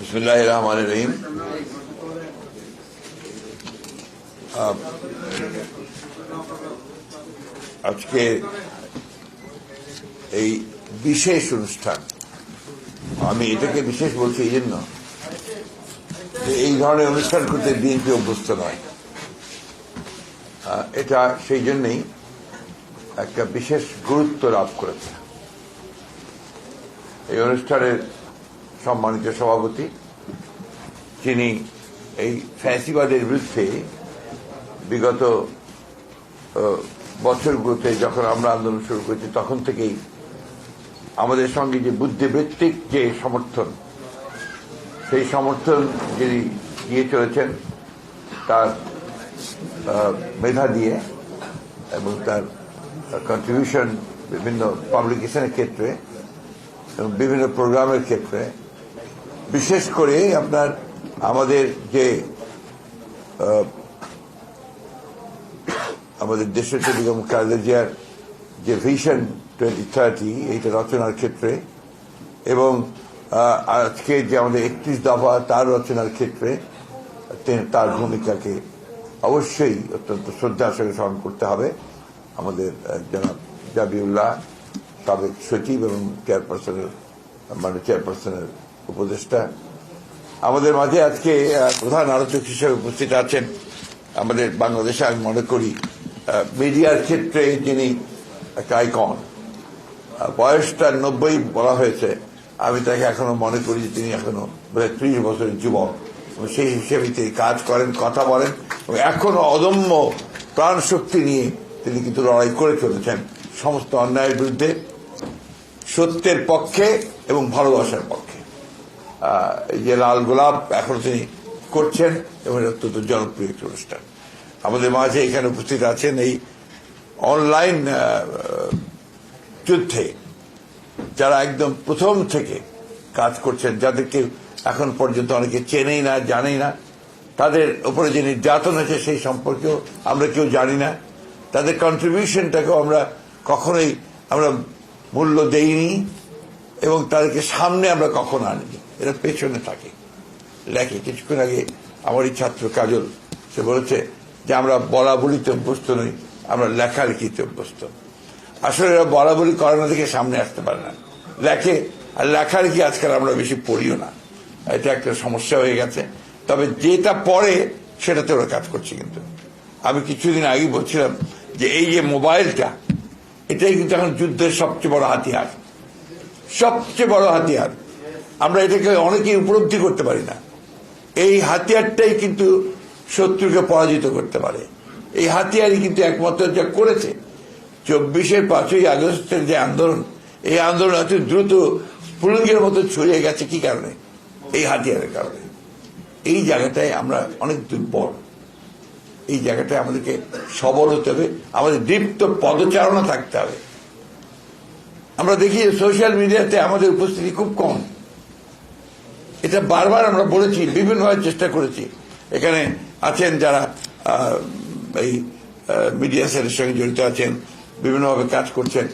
বিসমুল্লাহ রহমান রহিম আজকে এই বিশেষ অনুষ্ঠান। আমি এটাকে বিশেষ বলছি এই জন্য যে এই ধরনের অনুষ্ঠান করতে বিএনপি অভ্যস্ত নয়। এটা সেই জন্যই একটা বিশেষ গুরুত্ব লাভ করেছে। এই অনুষ্ঠানের সম্মানিত সভাপতি, যিনি এই ফ্যাসিবাদের বিরুদ্ধে বিগত বছরগুলোতে যখন আমরা আন্দোলন শুরু করেছি, তখন থেকেই আমাদের সঙ্গে যে বুদ্ধিবৃত্তিক যে সমর্থন, সেই সমর্থন যিনি দিয়ে চলেছেন, তার মেধা দিয়ে এবং তার কন্ট্রিবিউশন বিভিন্ন পাবলিকেশনের ক্ষেত্রে এবং বিভিন্ন প্রোগ্রামের ক্ষেত্রে বিশেষ করে আপনার আমাদের যে আমাদের দেশের বেগম খালেদা জিয়ার যে ভিশন টোয়েন্টি থার্টি এইটা রচনার ক্ষেত্রে, এবং আজকে যে আমাদের একত্রিশ দফা তার রচনার ক্ষেত্রে তার ভূমিকাকে অবশ্যই অত্যন্ত শ্রদ্ধার সঙ্গে স্মরণ করতে হবে। আমাদের জনাব জাবিউল্লাহ সাবেক সচিব এবং চেয়ারপারসনের মানে চেয়ারপারসনের উপদেষ্টা। আমাদের মাঝে আজকে প্রধান আলোচক হিসেবে উপস্থিত আছেন আমাদের বাংলাদেশে, আমি মনে করি মিডিয়ার ক্ষেত্রে যিনি একটা আইকন বয়সটা নব্বই বলা হয়েছে, আমি তাকে এখনও মনে করি যে তিনি এখনও বোধহয় ত্রিশ বছরের যুবক। সেই হিসেবে তিনি কাজ করেন, কথা বলেন, এবং এখনও অদম্য প্রাণ শক্তি নিয়ে তিনি কিন্তু লড়াই করে চলেছেন, সমস্ত অন্যায়ের বিরুদ্ধে, সত্যের পক্ষে এবং ভালোবাসার পক্ষে। যে লাল গোলাপ এখন তিনি করছেন এবং অত্যন্ত জনপ্রিয় একটি অনুষ্ঠান। আমাদের মাঝে এখানে উপস্থিত আছেন এই অনলাইন যুদ্ধে যারা একদম প্রথম থেকে কাজ করছেন, যাদেরকে এখন পর্যন্ত অনেকে চেনেই না, জানেই না, তাদের উপরে যে নির্যাতন হয়েছে সেই সম্পর্কেও আমরা কেউ জানি না। তাদের কন্ট্রিবিউশনটাকেও আমরা কখনোই আমরা মূল্য দেইনি এবং তাদেরকে সামনে আমরা কখনো আনিনি। এরা পেছনে থাকে। লেখে, কিছুক্ষণ আগে আমার এই ছাত্র কাজল, সে বলেছে যে, আমরা বলা বলিতে অভ্যস্ত নই, আমরা লেখালেখিতে অভ্যস্ত আসলে এরা বলা বলি করে থেকে সামনে আসতে পারে না। লেখে, আর লেখালেখি আজকাল আমরা বেশি পড়িও না। এটা একটা সমস্যা হয়ে গেছে। তবে যেটা পড়ে সেটাতে ওরা কাজ করছে কিন্তু। আমি কিছুদিন আগে বলছিলাম যে, এই যে মোবাইলটা, এটাই কিন্তু এখন যুদ্ধের সবচেয়ে বড় হাতিয়ার। সবচেয়ে বড় হাতিয়ার। আমরা এটাকে অনেকেই উপলব্ধি করতে পারি না। এই হাতিয়ারটাই কিন্তু শত্রুকে পরাজিত করতে পারে। এই হাতিয়ারই কিন্তু একমাত্র যা করেছে। চব্বিশের পাঁচই আগস্টের যে আন্দোলন, এই আন্দোলন এত দ্রুত স্ফুলিঙ্গের মতো ছড়িয়ে গেছে কি কারণে? এই হাতিয়ারের কারণে। এই জায়গাটায় আমরা অনেক দুর্বল। এই জায়গাটায় আমাদেরকে সবল হতে হবে, আমাদের দীপ্ত পদচারণা থাকতে হবে। আমরা দেখি সোশ্যাল মিডিয়াতে আমাদের উপস্থিতি খুব কম। এটা বারবার আমরা বলেছি, বিভিন্নভাবে চেষ্টা করেছি। এখানে আছেন যারা এই মিডিয়া সেলের সঙ্গে জড়িত আছেন, বিভিন্নভাবে কাজ করছেন।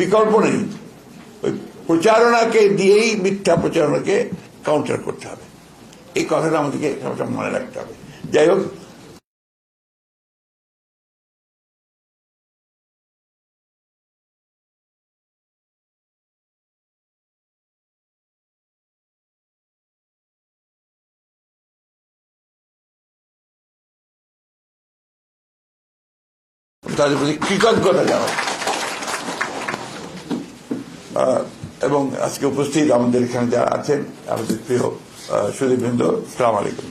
বিকল্প নেই। প্রচারণাকে দিয়েই মিথ্যা প্রচারণাকে কাউন্টার করতে হবে। এই কথাটা আমাদেরকে সবসময় মনে রাখতে হবে। যাই হোক। তাদের প্রতি কৃতজ্ঞতা জানাই। এবং আজকে উপস্থিত আমাদের এখানে যারা আছেন, আমাদের প্রিয় সুদীপবৃন্দ, সালাম আলাইকুম।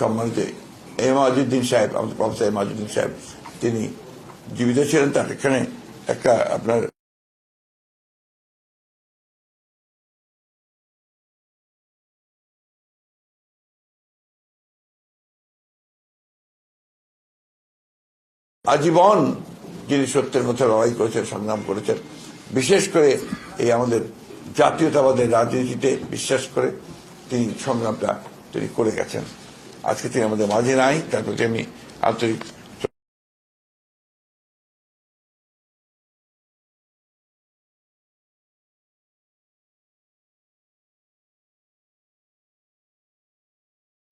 সম্মানিত এম আজিউদ্দিন সাহেব, আমাদের প্রফেসর এম আজিউদ্দিন সাহেব, তিনি জীবিত ছিলেন, তার এখানে একটা আপনার আজীবন যিনি সত্যের পথে লড়াই করেছেন, সংগ্রাম করেছেন, বিশেষ করে এই আমাদের জাতীয়তাবাদের রাজনীতিতে বিশ্বাস করে তিনি সংগ্রামটা তিনি করে গেছেন। আজকে তিনি আমাদের মাঝে নাই, তার প্রতি আমি আন্তরিক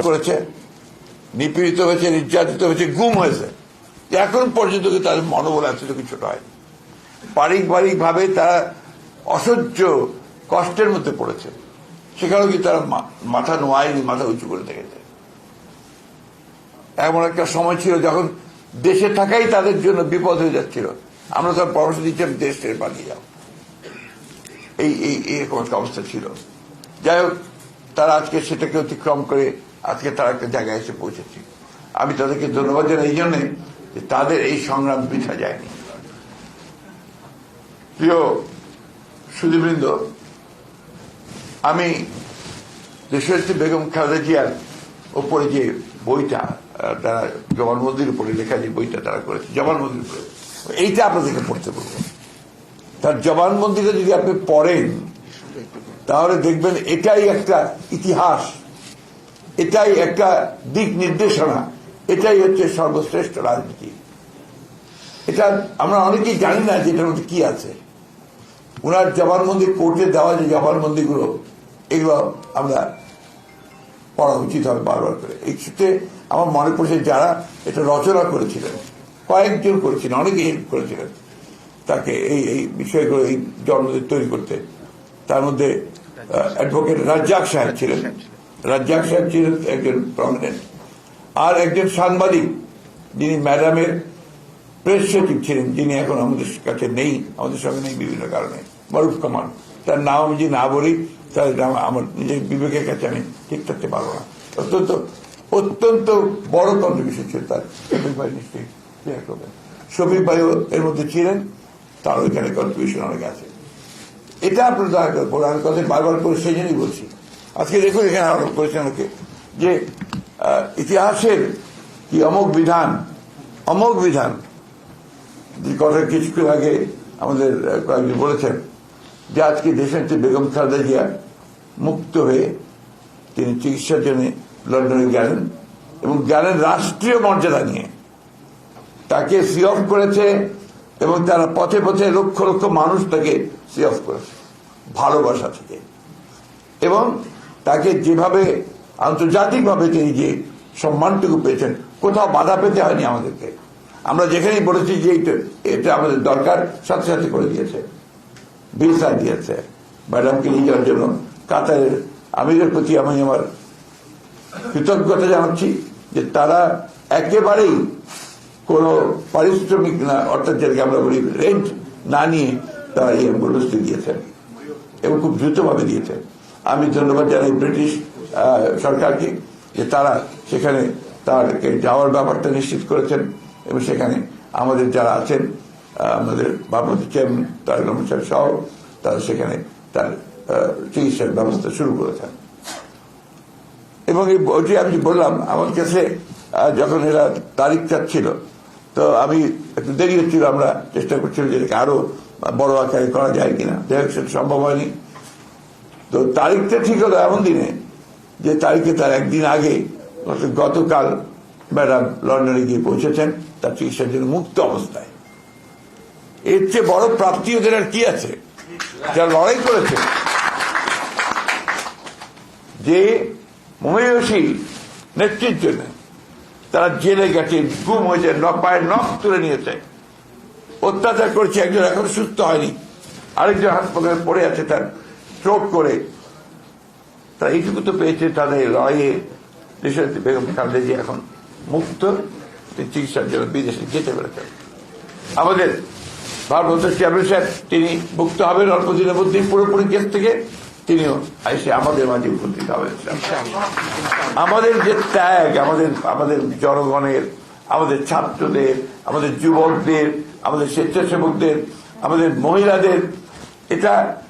করেছে, নিপীড়িত হয়েছে, নির্যাতিত হয়েছে, গুম হয়েছে। এখন পর্যন্ত তাদের মনোবল এতটুকু ছোট হয় পারিবারিক ভাবে তারা অসহ্য কষ্টের মধ্যে পড়েছে। সেখানেও কি তারা মাথা নোয়ায়নি, মাথা উঁচু করে দেখেছে। এমন একটা সময় ছিল যখন দেশে থাকাই তাদের জন্য বিপদ হয়ে যাচ্ছিল। আমরা তার পরামর্শ দিচ্ছিলাম দেশ ছেড়ে পালিয়ে যাও। এই এই, এরকম একটা অবস্থা ছিল। যাই হোক, তারা আজকে সেটাকে অতিক্রম করে আজকে তারা একটা জায়গায় এসে পৌঁছেছে। আমি তাদেরকে ধন্যবাদ জানাই। এই জন্যে যে তাদের এই সংগ্রাম বৃথা যায়নি। প্রিয় সুদীবৃন্দ আমি দেশনেত্রী বেগম খালেদা জিয়ার ওপরে যে বইটা তারা জবানবন্দির উপরে লেখা যে বইটা তারা করেছে, জবানবন্দির উপরে, এইটা আপনাদেরকে পড়তে বলব। তার জবানবন্দিটা যদি আপনি পড়েন, তাহলে দেখবেন এটাই একটা ইতিহাস, এটাই একটা দিক নির্দেশনা। এটাই হচ্ছে সর্বশ্রেষ্ঠ রাজনীতি। এটা আমরা অনেকেই জানি না যে এটার মধ্যে কি আছে। ওনার জবানবন্দি কোর্টে দেওয়া যে জবানবন্দিগুলো, এগুলো আমরা পড়া উচিত হবে বারবার করে। এই ক্ষেত্রে আমার মনে পড়ছে যারা এটা রচনা করেছিলেন, কয়েকজন করেছিলেন, অনেকে হেল্প করেছিলেন, তাকে এই এই বিষয়গুলো, এই জন্মদিন তৈরি করতে। তার মধ্যে অ্যাডভোকেট রাজ্জাক সাহেব ছিলেন। রাজ্জাক সাহেব ছিলেন একজন প্রমিনেন্ট আর একজন সাংবাদিক যিনি ম্যাডামের প্রেস সচিব ছিলেন, যিনি এখন আমাদের কাছে নেই, আমাদের সঙ্গে নেই বিভিন্ন কারণে, মারুফ কামাল। তার নাম আমি যদি না বলি, তাহলে আমার- নিজের বিবেকের কাছে আমি ঠিক থাকতে পারব না। অত্যন্ত অত্যন্ত বড় কন্ট্রিবিউশন ছিল তার। শফিক ভাই নিশ্চয়ই শফিক ভাইও এর মধ্যে ছিলেন তার ওইখানে কন্ট্রিবিউশন অনেক আছে। এটা আপনার দয়া করে আমি কথা বারবার করে সেই জন্যই বলছি। আজকে দেখুন এখানে আরোপ করেছেন ওকে যে ইতিহাসের কি অমোঘ বিধান অমোঘ বিধান। যে কথা কিছুক্ষণ আগে আমাদের কয়েকজন বলেছেন যে, আজকে দেশের বেগম খালেদা জিয়া মুক্ত হয়ে তিনি চিকিৎসার জন্য লন্ডনে গেলেন এবং গেলেন রাষ্ট্রীয় মর্যাদা নিয়ে। তাকে সি অফ করেছে এবং তারা পথে পথে লক্ষ লক্ষ মানুষ তাকে সি অফ করেছে, ভালোবাসা থেকে। এবং তাকে যেভাবে আন্তর্জাতিকভাবে তিনি যে সম্মানটুকু পেয়েছেন, কোথাও বাধা পেতে হয়নি আমাদেরকে। আমরা যেখানেই বলেছি যে এটা- আমাদের দরকার, সাথে সাথে করে দিয়েছে। ভিসা দিয়েছে। ম্যাডামকে নিয়ে যাওয়ার জন্য কাতারের আমিরের প্রতি আমি আমার কৃতজ্ঞতা জানাচ্ছি যে তারা একেবারেই কোনো পারিশ্রমিক না, অর্থাৎ যেটাকে আমরা বলি রেন্ট না নিয়ে তারা এই অ্যাম্বুলেন্সটি দিয়েছেন এবং খুব দ্রুতভাবে দিয়েছেন। আমি ধন্যবাদ জানাই ব্রিটিশ সরকারকে যে তারা সেখানে তারকে যাওয়ার ব্যাপারটা নিশ্চিত করেছেন এবং সেখানে আমাদের যারা আছেন আমাদের ভারপ্রাপ্ত চেয়ারম্যান তার রহমান সহ তারা সেখানে তার চিকিৎসার ব্যবস্থা শুরু করেছেন। এবং এই বইটি আমি বললাম, আমার কাছে যখন এরা তারিখ চাচ্ছিল, তো আমি একটু দেরি হচ্ছিল, আমরা চেষ্টা করছিলাম যে আরও বড় আকারে করা যায় কিনা। যাই হোক, সেটা সম্ভব হয়নি। তো তারিখটা ঠিক হলো এমন দিনে যে তারিখে তার একদিন আগে গতকাল ম্যাডাম লন্ডনে গিয়ে পৌঁছেছেন, তার চিকিৎসার জন্য মুক্ত অবস্থায়। এর চেয়ে বড় প্রাপ্তি ওদের আর কি আছে? যারা লড়াই করেছে। যে মহিষী নেতৃত্ব জন্য তারা জেলে গেছে, গুম হয়েছে পায়ের নখ তুলে নিয়েছে। অত্যাচার করছে, একজন এখন সুস্থ হয়নি। আরেকজন হাসপাতালে পড়ে আছে, তার স্ট্রোক করে তারা এইটুকু তো পেয়েছে তাদের লড়াইয়ে দেশের বেগম খালেদা এখন মুক্ত চিকিৎসার জন্য বিদেশে যেতে পেরেছেন আমাদের ভারপ্রাপ্ত চেয়ারম্যান সাহেব তিনি মুক্ত হবেন অল্প দিনের মধ্যেই পুরোপুরি কেস থেকে তিনিও এসে আমাদের মাঝে উপস্থিত হবেন। আমাদের যে ত্যাগ আমাদের আমাদের জনগণের আমাদের ছাত্রদের আমাদের যুবকদের আমাদের স্বেচ্ছাসেবকদের আমাদের মহিলাদের এটা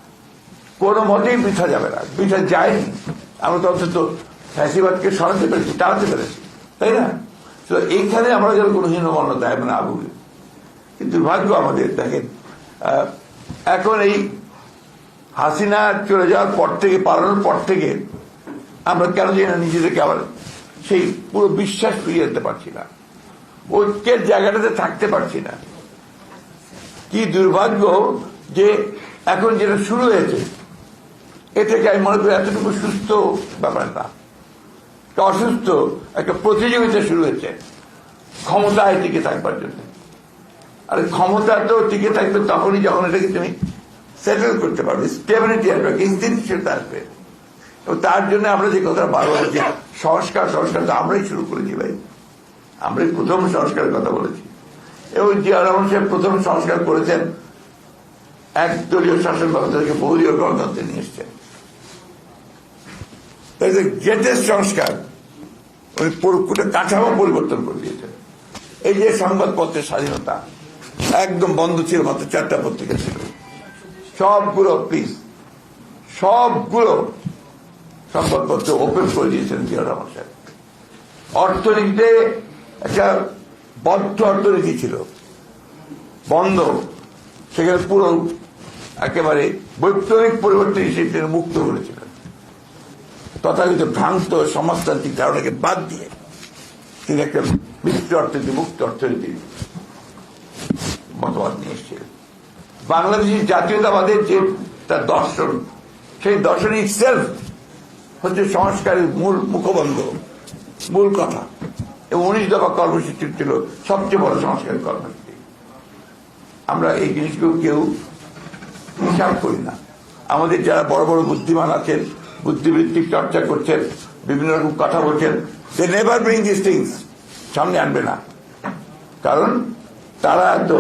কোনো মতেই বৃথা যাবে না। বৃথা যায়নি। আমরা তো অন্তত ফ্যাসিবাদকে সরাতে পেরেছি টানাতে পেরেছি, তাই না? তো এইখানে আমরা যেন কোনো হীনমন্যতায় না ভুগি কিন্তু দুর্ভাগ্য আমাদের, দেখেন এখন এই হাসিনা চলে যাওয়ার পর থেকে, পালানোর পর থেকে আমরা কেন জানি না নিজেদেরকে আবার সেই পুরো বিশ্বাস ফিরিয়ে যেতে পারছি না। ঐক্যের জায়গাটাতে থাকতে পারছি না। কি দুর্ভাগ্য যে এখন যেটা শুরু হয়েছে এটাকে আমি মনে করি এতটুকু সুস্থ ব্যাপার না। অসুস্থ একটা প্রতিযোগিতা শুরু হয়েছে। ক্ষমতায় টিকে থাকবার জন্য। আর ক্ষমতা তো টিকে থাকবে তখনই যখন এটাকে তুমি সেটেল করতে পারবে। স্টেবিলিটি আসবে স্থিতিশীলতা আসবে। তার জন্য আমরা যে কথা বারবার বলছি, সংস্কার সংস্কার তো আমরাই শুরু করেছি ভাই। আমরাই প্রথম সংস্কারের কথা বলেছি। এবং জিয়া রহমান সাহেব প্রথম সংস্কার করেছেন এক দলীয় শাসন ব্যবস্থা থেকে বহুদলীয় গণতন্ত্রে নিয়ে এসছেন। গ্রেটেস্ট সংস্কার উনি পুরোপুরি কাঠামো পরিবর্তন করে দিয়েছেন এই যে সংবাদপত্রের স্বাধীনতা, একদম বন্ধ ছিল মাত্র চারটা পত্রিকা ছিল। সবগুলো প্লিজ সবগুলো সংবাদপত্র ওপেন করে দিয়েছেন জিয়া রহমান সাহেব। অর্থনীতিতে একটা বদ্ধ অর্থনীতি ছিল। বন্ধ। সেখানে পুরো একেবারে বৈপ্লবিক পরিবর্তন হিসেবে মুক্ত করেছিলেন তথাকথিত ভ্রান্ত সমাজতান্ত্রিক ধারণাকে বাদ দিয়ে তিনি একটা মিশ্র অর্থনীতি, মুক্ত অর্থনীতি মতবাদ নিয়ে এসেছিলেন। বাংলাদেশের জাতীয়তাবাদের যে তার দর্শন, সেই দর্শন সেলফ হচ্ছে সংস্কারের মূল মুখবন্ধ, মূল কথা। এবং উনিশ দফা কর্মসূচি ছিল সবচেয়ে বড় সংস্কার কর্মসূচি। আমরা এই জিনিসগুলো কেউ হিসাব করি না। আমাদের যারা বড় বড় বুদ্ধিমান আছেন বুদ্ধিবৃত্তিক চর্চা করছেন, বিভিন্ন রকম কথা বলছেন। They never bring this things সামনে আনবে না। কারণ তারা তো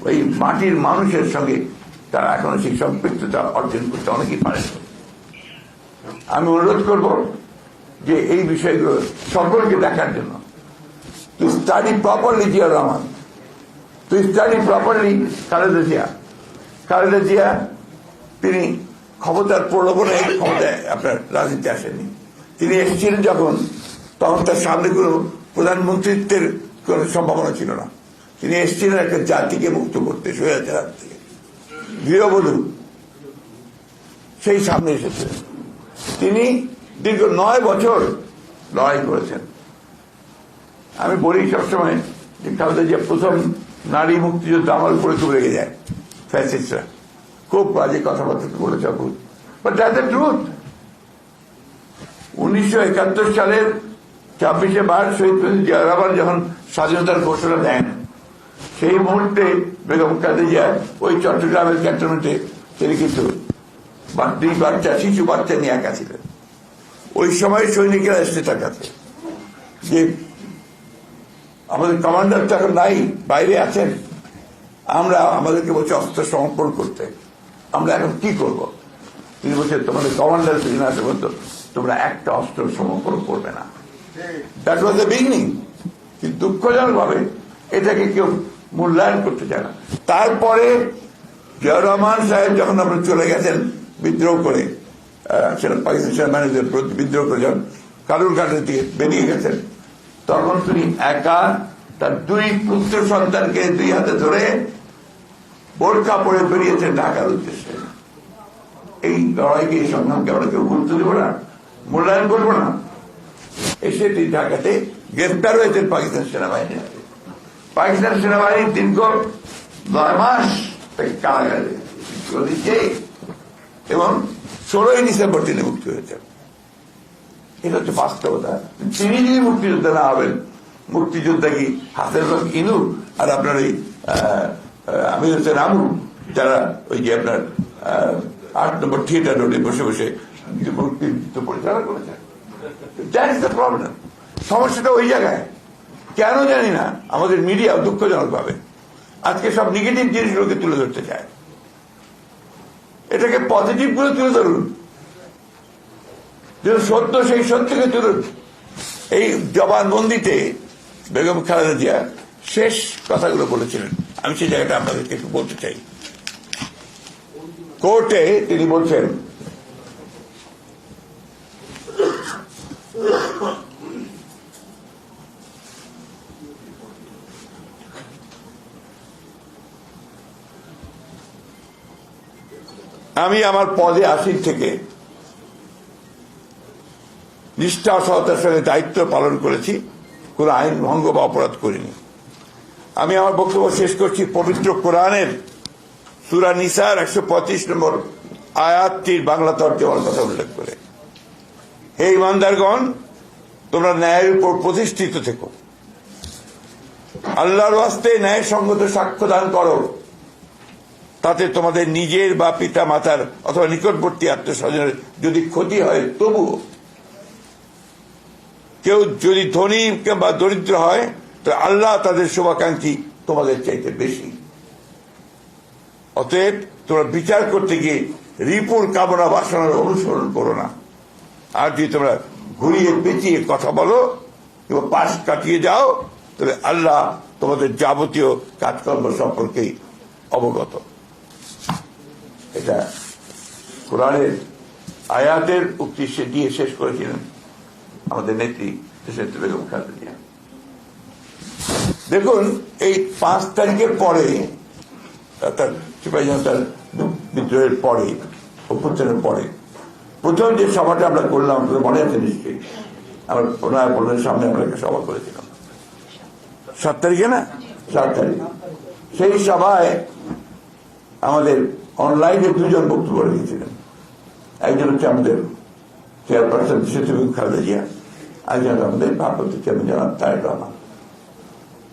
ওই মাটির মানুষের সঙ্গে তারা এখনও সেই সম্পৃক্ততা অর্জন করতে অনেকেই পারে আমি অনুরোধ করব যে এই বিষয়গুলো সকলকে দেখার জন্য। To study properly Zia Rahman. To study properly Khaleda Zia. Khaleda Zia, তিনি ক্ষমতার প্রলোভনে ক্ষমতায় আপনার রাজনীতি আসেনি। তিনি এসেছিলেন যখন, তখন তার সামনে কোনো প্রধানমন্ত্রিত্বের কোনো সম্ভাবনা ছিল না। তিনি এসেছিলেন একটা জাতিকে মুক্ত করতে স্বৈরাচার হাত থেকে গৃহবধূ, সেই সামনে এসেছিলেন তিনি দীর্ঘ নয় বছর লড়াই করেছেন। আমি বলি সবসময় যে প্রথম নারী মুক্তিযুদ্ধ আমার উপরে রেগে যায়, ফ্যাসিস্টরা। খুব বাজে কথাবার্তা বলেছে ভুল বাট দ্যাট দ্য ট্রুথ উনিশশো একাত্তর সালের ছাব্বিশে মার্চ শহীদ প্রেসিডেন্ট জিয়া যখন স্বাধীনতার ঘোষণা দেন, সেই মুহূর্তে বেগম খালেদা ওই চট্টগ্রামের ক্যান্টনমেন্টে তিনি কিন্তু দুই বাচ্চা, শিশু বাচ্চা নিয়ে একা ছিলেন। ওই সময় সৈনিকেরা এসছে তার কাছে যে আমাদের কমান্ডার তো এখন নাই, বাইরে আছেন। আমরা, আমাদেরকে বলছি অস্ত্র সমর্পণ করতে। আমরা এখন কি করব? তিনি বলছে, তোমাদের কমান্ডার পিছনে আসে বলতো তোমরা একটা অস্ত্র সমর্পণ করবে না। দ্যাট ওয়াজ দ্য বিগিনিং কিন্তু দুঃখজনক ভাবে এটাকে কেউ মূল্যায়ন করতে চায় না। তারপরে জিয়া রহমান সাহেব যখন আমরা চলে গেছেন বিদ্রোহ করে সেনা পাকিস্তান সেনাবাহিনীদের বিদ্রোহ করে যখন কারুর ঘাটের দিকে বেরিয়ে গেছেন, তখন তিনি একা তার দুই পুত্র সন্তানকে দুই হাতে ধরে বোরখা পরে বেরিয়েছেন ঢাকার উদ্দেশ্যে এই লড়াইকে এই সংগ্রামকে আমরা কেউ গুরুত্ব দেবো না মূল্যায়ন করব না। এসে তিনি ঢাকাতে গ্রেফতার হয়েছেন পাকিস্তান সেনাবাহিনী পাকিস্তান সেনাবাহিনী দীর্ঘ নয় মাস তাকে কারাগারে দিচ্ছে এবং ষোলোই ডিসেম্বর তিনি মুক্তি হয়েছেন। এটা হচ্ছে বাস্তবতা। তিনি যদি মুক্তিযোদ্ধা না হবেন মুক্তিযোদ্ধা কি হাতের লোক ইনু আর আপনার আহ, আমির হোসেন আমু যারা ওই যে আপনার আট নম্বর থিয়েটার রোডে বসে বসে পরিচালনা করেছেন। দ্যাট ইজ প্রবলেম সমস্যাটা ওই জায়গায়। কেন জানি না, আমাদের মিডিয়া দুঃখজনক ভাবে আজকে সব নেগেটিভ জিনিসগুলোকে তুলে ধরতে চায়। এটাকে পজিটিভগুলো তুলে ধরুন। যে সত্য সেই সত্যকে তুলুন। এই জবানবন্দিতে বেগম খালেদা জিয়া শেষ কথাগুলো বলেছিলেন। আমি সেই জায়গাটা আপনাদেরকে একটু বলতে চাই। কোর্টে তিনি বলছেন, আমি আমার পদে আসির থেকে নিষ্ঠা সহতার সঙ্গে দায়িত্ব পালন করেছি, কোন আইন ভঙ্গ বা অপরাধ করিনি। আমি আমার বক্তব্য শেষ করছি, পবিত্র কোরআনের সুরা নিসার একশো পঁচিশ নম্বর আয়াতটির বাংলা তর্জমার কথা উল্লেখ করে। হে ইমানদারগণ, তোমরা ন্যায়ের উপর প্রতিষ্ঠিত থেকো। আল্লাহর ওয়াস্তে ন্যায় সঙ্গত সাক্ষ্য দান করো। তাতে তোমাদের নিজের বা পিতা মাতার অথবা নিকটবর্তী আত্মস্বজনের যদি ক্ষতি হয়, তবুও কেউ যদি ধনী বা দরিদ্র হয় তো আল্লাহ তাদের শুভাকাঙ্ক্ষী তোমাদের চাইতে বেশি। অতএব তোমরা বিচার করতে গিয়ে রিপুর কামনা বাসনার অনুসরণ করো না। আর যদি তোমরা ঘুরিয়ে পেঁচিয়ে কথা বলো এবং পাশ কাটিয়ে যাও, তবে আল্লাহ তোমাদের যাবতীয় কাজকর্ম সম্পর্কেই অবগত। এটা কোরআনের আয়াতের উক্তি দিয়ে শেষ করেছিলেন আমাদের নেত্রী দেশের বেগম খালেদা দেখুন, এই পাঁচ তারিখের পরে অর্থাৎ সিপাহী জনতার বিদ্রোহের পরে, অভ্যুত্থানের পরে, প্রথম যে সভাটা আমরা করলাম মনে আছে নিশ্চয়ই, আমরা প্রণয় পল্লের সামনে আমরা একটা সভা করেছিলাম। সাত তারিখে না? সাত তারিখ। সেই সভায় আমাদের অনলাইনে দুজন বক্তব্য রেখেছিলেন। একজন হচ্ছে আমাদের চেয়ারপারসন দেশত্রী খালেদা জিয়া একজন আমাদের ভারপ্রাপ্ত চেয়ারম্যান জনাব তারেক রহমান।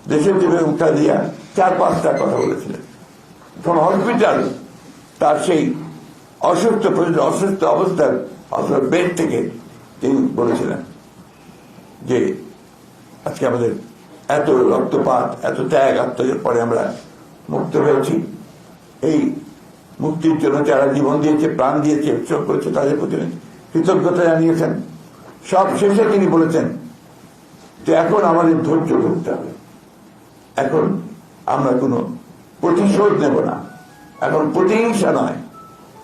দেশের যে উঠা দিয়া চার পাঁচটা কথা বলেছিলেন। কোন হসপিটাল তার সেই অসুস্থ অসুস্থ অবস্থার অথবা বেড থেকে তিনি বলেছিলেন যে, আজকে আমাদের এত রক্তপাত, এত ত্যাগ আত্মজের পরে আমরা মুক্ত হয়েছি। এই মুক্তির জন্য যারা জীবন দিয়েছে, প্রাণ দিয়েছে, উৎসব করেছে, তাদের প্রতি কৃতজ্ঞতা জানিয়েছেন। সব শেষে তিনি বলেছেন যে, এখন আমাদের ধৈর্য ধরতে হবে। এখন আমরা কোনো প্রতিশোধ নেব না। এখন প্রতিহিংসা নয়।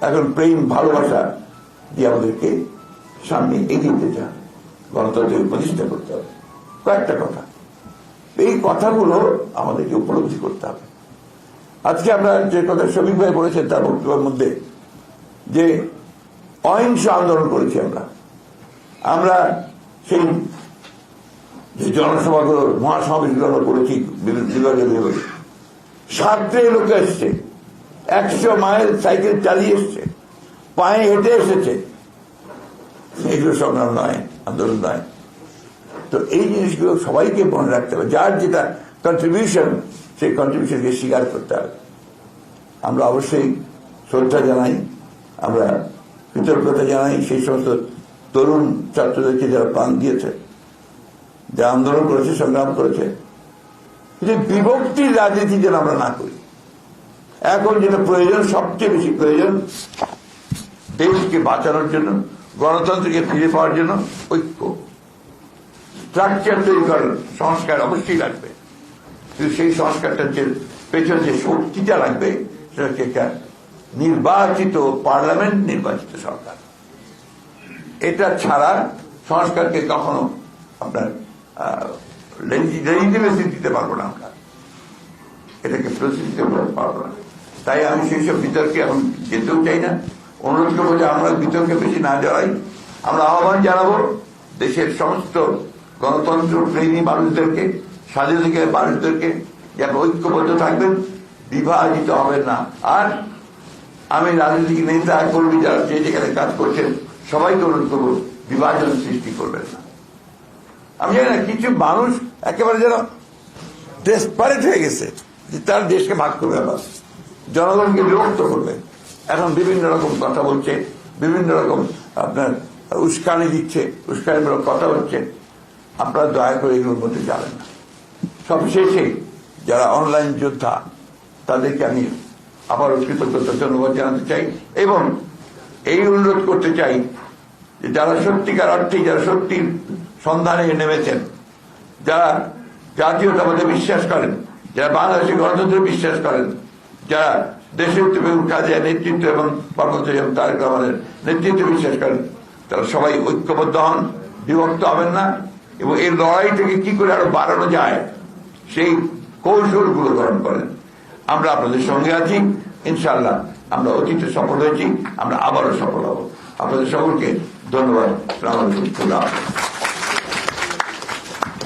এখন প্রেম, ভালোবাসা দিয়ে আমাদেরকে সামনে এগিয়ে যেতে হবে। গণতন্ত্রের প্রতিষ্ঠা করতে হবে। কয়েকটা কথা। এই কথাগুলো আমাদেরকে উপলব্ধি করতে হবে। আজকে আমরা যে কথা শফিক ভাই বলেছেন তার বক্তব্যের মধ্যে, যে অহিংস আন্দোলন করেছি আমরা। আমরা সেই যে জনসভাগুলো মহাসমাবেশগুলো করেছি বিভাগে বিভাগে সাতটে লোক এসছে। একশো মাইল সাইকেল চালিয়ে এসছে। পায়ে হেঁটে এসেছে। এগুলো সংগ্রাম নয়, আন্দোলন নয়। তো এই জিনিসগুলো সবাইকে মনে রাখতে হবে। যার যেটা কন্ট্রিবিউশন সেই কন্ট্রিবিউশনকে স্বীকার করতে হবে। আমরা অবশ্যই শ্রদ্ধা জানাই, আমরা কৃতজ্ঞতা জানাই। সেই সমস্ত তরুণ ছাত্রদেরকে যারা প্রাণ দিয়েছে যারা আন্দোলন করেছে, সংগ্রাম করেছে। যে বিভক্তির রাজনীতি যেন আমরা না করি। এখন যেটা প্রয়োজন, সবচেয়ে বেশি প্রয়োজন, দেশকে বাঁচানোর জন্য, গণতন্ত্রকে ফিরে পাওয়ার জন্য ঐক্য। স্ট্রাকচার তৈরি করার সংস্কার অবশ্যই লাগবে। কিন্তু সেই সংস্কারটার যে পেছনে যে শক্তিটা লাগবে, সেটা হচ্ছে একটা নির্বাচিত পার্লামেন্ট, নির্বাচিত সরকার। এটা ছাড়া সংস্কারকে কখনো আপনার লেজিটিমেসি দিতে পারব না আমরা। এটাকে প্রতিষ্ঠিত পারব না। তাই আমি সেই সব বিতর্কে এখন যেতেও চাই না। অনুরোধ করব যে আমরা বিতর্কে বেশি না জড়াই। আমরা আহ্বান জানাব দেশের সমস্ত গণতন্ত্র প্রেমী মানুষদেরকে, স্বাধীনতার মানুষদেরকে, যেন ঐক্যবদ্ধ থাকবেন। বিভাজিত হবেন না। আর আমি রাজনৈতিক নেতা, কর্মী যারা যে যেখানে কাজ করছেন, সবাইকে অনুরোধ করব বিভাজন সৃষ্টি করবেন না। আমি জানি না, কিছু মানুষ একেবারে যেন ডেসপারেট হয়ে গেছে যে তার দেশকে ভাগ করবে আবার জনগণকে বিরক্ত করবে। এখন বিভিন্ন রকম কথা বলছে, বিভিন্ন রকম আপনার উস্কানি দিচ্ছে, উস্কানিমূলক কথা হচ্ছে আপনারা দয়া করে এগুলোর মধ্যে যাবেন না। সবশেষে যারা অনলাইন যোদ্ধা, তাদেরকে আমি আবারও কৃতজ্ঞতা ধন্যবাদ জানাতে চাই এবং এই অনুরোধ করতে চাই যে যারা সত্যিকার অর্থে, যারা সত্যির সন্ধানে নেমেছেন। যারা জাতীয়তাবাদে বিশ্বাস করেন যারা বাংলাদেশের গণতন্ত্রে বিশ্বাস করেন যারা দেশের কাজে নেতৃত্ব এবং কর্মচারী তারেক রহমানের নেতৃত্বে বিশ্বাস করেন। তারা সবাই ঐক্যবদ্ধ হন, বিভক্ত হবেন না এবং এই লড়াইটাকে কি করে আরও বাড়ানো যায়, সেই কৌশলগুলো গ্রহণ করেন। আমরা আপনাদের সঙ্গে আছি ইনশাল্লাহ আমরা অতীতে সফল হয়েছি, আমরা আবারও সফল হব। আপনাদের সকলকে ধন্যবাদ